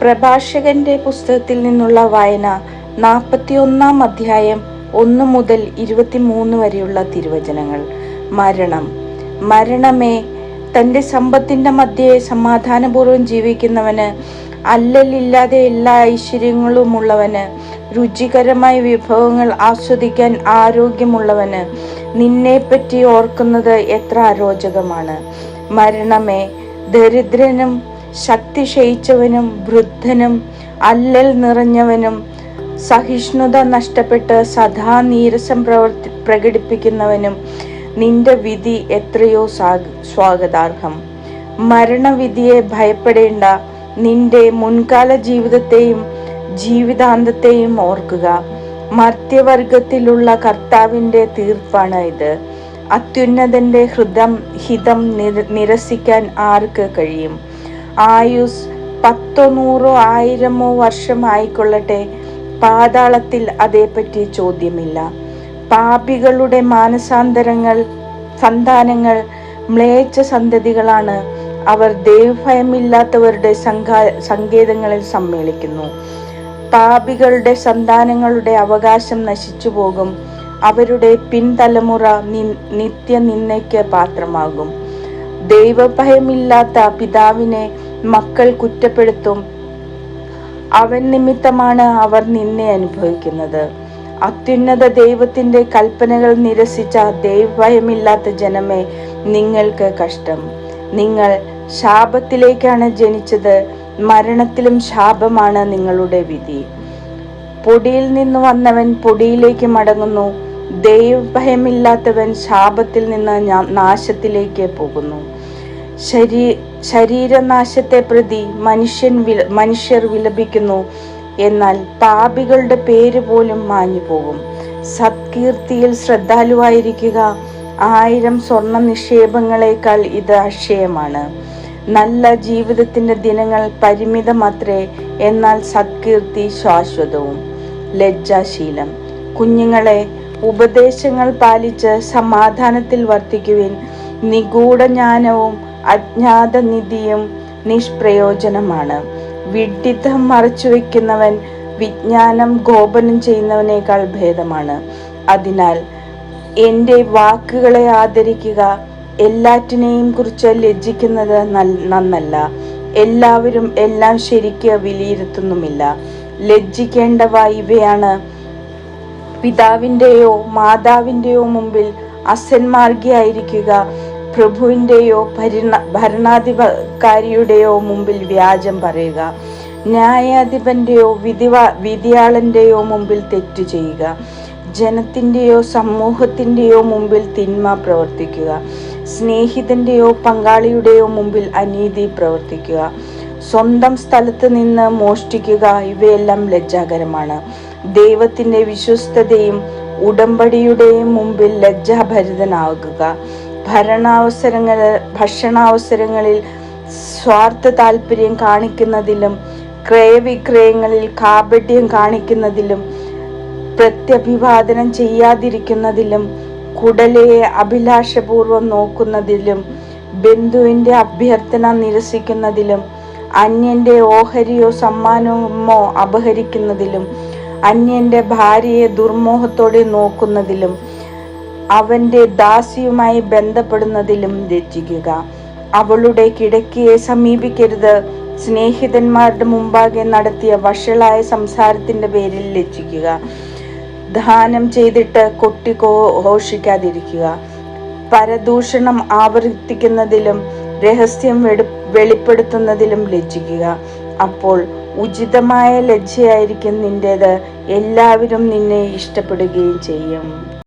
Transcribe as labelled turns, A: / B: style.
A: പ്രഭാഷകന്റെ പുസ്തകത്തിൽ നിന്നുള്ള വായന നാൽപ്പത്തിയൊന്നാം അധ്യായം ഒന്ന് മുതൽ ഇരുപത്തിമൂന്ന് വരെയുള്ള തിരുവചനങ്ങൾ. മരണം. മരണമേ തന്റെ സമ്പത്തിന്റെ മധ്യേ സമാധാനപൂർവം ജീവിക്കുന്നവന് അല്ലലില്ലാതെ എല്ലാ ഐശ്വര്യങ്ങളുമുള്ളവന് രുചികരമായ വിഭവങ്ങൾ ആസ്വദിക്കാൻ ആരോഗ്യമുള്ളവന് നിന്നെപ്പറ്റി ഓർക്കുന്നത് എത്ര അരോചകമാണ്. മരണമേ ദരിദ്രനും ശക്തി ക്ഷയിച്ചവനും വൃദ്ധനും അല്ലൽ നിറഞ്ഞവനും സഹിഷ്ണുത നഷ്ടപ്പെട്ട് സദാ നീരസം പ്രവർത്തി പ്രകടിപ്പിക്കുന്നവനും നിന്റെ വിധി എത്രയോ സ്വാഗതാർഹം. മരണവിധിയെ ഭയപ്പെടേണ്ട നിന്റെ മുൻകാല ജീവിതത്തെയും ജീവിതാന്തത്തെയും ഓർക്കുക. മർത്യവർഗത്തിലുള്ള കർത്താവിന്റെ തീർപ്പാണ് ഇത്. അത്യുന്നതന്റെ ഹൃദം ഹിതം നിരസിക്കാൻ ആർക്ക് കഴിയും? ആയുസ് പത്തോ നൂറോ ആയിരമോ വർഷം ആയിക്കൊള്ളട്ടെ പാതാളത്തിൽ അതേപ്പറ്റി ചോദ്യമില്ല. പാപികളുടെ മാനസാന്തരങ്ങൾ സന്താനങ്ങൾ മ്ലേച്ഛ സന്തതികളാണ്. അവർ ദൈവഭയമില്ലാത്തവരുടെ സംഘാ സങ്കേതങ്ങളിൽ സമ്മേളിക്കുന്നു. പാപികളുടെ സന്താനങ്ങളുടെ അവകാശം നശിച്ചു പോകും അവരുടെ പിൻതലമുറ നിത്യ നിന്നയ്ക്ക് പാത്രമാകും. ദൈവഭയമില്ലാത്ത പിതാവിനെ മക്കൾ കുറ്റപ്പെടുത്തും. അവൻ നിമിത്തമാണ് അവർ നിന്നെ അനുഭവിക്കുന്നത്. അത്യുന്നത ദൈവത്തിന്റെ കൽപ്പനകൾ നിരസിച്ച ദൈവഭയമില്ലാത്ത ജനമേ നിങ്ങൾക്ക് കഷ്ടം. നിങ്ങൾ ശാപത്തിലേക്കാണ് ജനിച്ചത് മരണത്തിലും ശാപമാണ് നിങ്ങളുടെ വിധി. പൊടിയിൽ നിന്ന് വന്നവൻ പൊടിയിലേക്ക് മടങ്ങുന്നു. ദൈവഭയമില്ലാത്തവൻ ശാപത്തിൽ നിന്ന് നാശത്തിലേക്ക് പോകുന്നു. ശരീ ശരീരനാശത്തെ പ്രതി മനുഷ്യൻ വില മനുഷ്യർ വിലപിക്കുന്നു. എന്നാൽ പാപികളുടെ പേര് പോലും മാഞ്ഞു പോകും. സത്കീർത്തിയിൽ ശ്രദ്ധാലുവായിരിക്കുക ആയിരം സ്വർണ നിക്ഷേപങ്ങളെക്കാൾ ഇത് അക്ഷയമാണ് നല്ല ജീവിതത്തിന്റെ ദിനങ്ങൾ പരിമിതമത്രേ എന്നാൽ സത്കീർത്തി ശാശ്വതവും. ലജ്ജാശീലം. കുഞ്ഞുങ്ങളെ ഉപദേശങ്ങൾ പാലിച്ച് സമാധാനത്തിൽ വർത്തിക്കുവിൻ. നിഗൂഢ ജ്ഞാനവും അജ്ഞാത നിധിയും നിഷ്പ്രയോജനമാണ്. വിഡിത്തം മറച്ചു വെക്കുന്നവൻ വിജ്ഞാനം ഗോപനം ചെയ്യുന്നവനേക്കാൾ ഭേദമാണ്. അതിനാൽ എന്റെ വാക്കുകളെ ആദരിക്കുക എല്ലാറ്റിനെയും കുറിച്ച് ലജ്ജിക്കുന്നത് നന്നല്ല. എല്ലാവരും എല്ലാം ശരിക്ക് വിലയിരുത്തുന്നുമില്ല. ലജ്ജിക്കേണ്ടവ ഇവയാണ്. പിതാവിന്റെയോ മാതാവിന്റെയോ മുമ്പിൽ അസന്മാർഗിയായിരിക്കുക. പ്രഭുവിന്റെയോ ഭരണ ഭരണാധികാരിയുടെയോ മുമ്പിൽ വ്യാജം പറയുക. ന്യായാധിപന്റെയോ വിധിവാ വിധിയാളന്റെയോ മുമ്പിൽ തെറ്റു ചെയ്യുക. ജനത്തിന്റെയോ സമൂഹത്തിന്റെയോ മുമ്പിൽ തിന്മ പ്രവർത്തിക്കുക. സ്നേഹിതന്റെയോ പങ്കാളിയുടെയോ മുമ്പിൽ അനീതി പ്രവർത്തിക്കുക. സ്വന്തം സ്ഥലത്ത് നിന്ന് മോഷ്ടിക്കുക ഇവയെല്ലാം ലജ്ജാകരമാണ്. ദൈവത്തിന്റെ വിശ്വസ്തതയും ഉടമ്പടിയുടെയും മുമ്പിൽ ലജ്ജാഭരിതനാകുക. ഭരണാവസരങ്ങൾ ഭക്ഷണാവസരങ്ങളിൽ സ്വാർത്ഥ താല്പര്യം കാണിക്കുന്നതിലും ക്രയവിക്രയങ്ങളിൽ കാപട്യം കാണിക്കുന്നതിലും പ്രത്യഭിവാദനം ചെയ്യാതിരിക്കുന്നതിലും കുടലയെ അഭിലാഷപൂർവം നോക്കുന്നതിലും ബന്ധുവിന്റെ അഭ്യർത്ഥന നിരസിക്കുന്നതിലും അന്യന്റെ ഓഹരിയോ സമ്മാനമോ അപഹരിക്കുന്നതിലും അന്യന്റെ ഭാര്യയെ ദുർമോഹത്തോടെ നോക്കുന്നതിലും അവന്റെ ദാസിയുമായി ബന്ധപ്പെടുന്നതിലും രചിക്കുക അവളുടെ കിടക്കിയെ സമീപിക്കരുത്. സ്നേഹിതന്മാരുടെ മുമ്പാകെ നടത്തിയ വഷളായ സംസാരത്തിന്റെ പേരിൽ ലജ്ജിക്കുക ദാനം ചെയ്തിട്ട് കൊട്ടിക്കോ ഘോഷിക്കാതിരിക്കുക. പരദൂഷണം ആവർത്തിക്കുന്നതിലും രഹസ്യം വെളിപ്പെടുത്തുന്നതിലും ലജ്ജിക്കുക അപ്പോൾ ഉചിതമായ ലജ്ജയായിരിക്കും നിന്റേത്. എല്ലാവരും നിന്നെ ഇഷ്ടപ്പെടുകയും ചെയ്യും.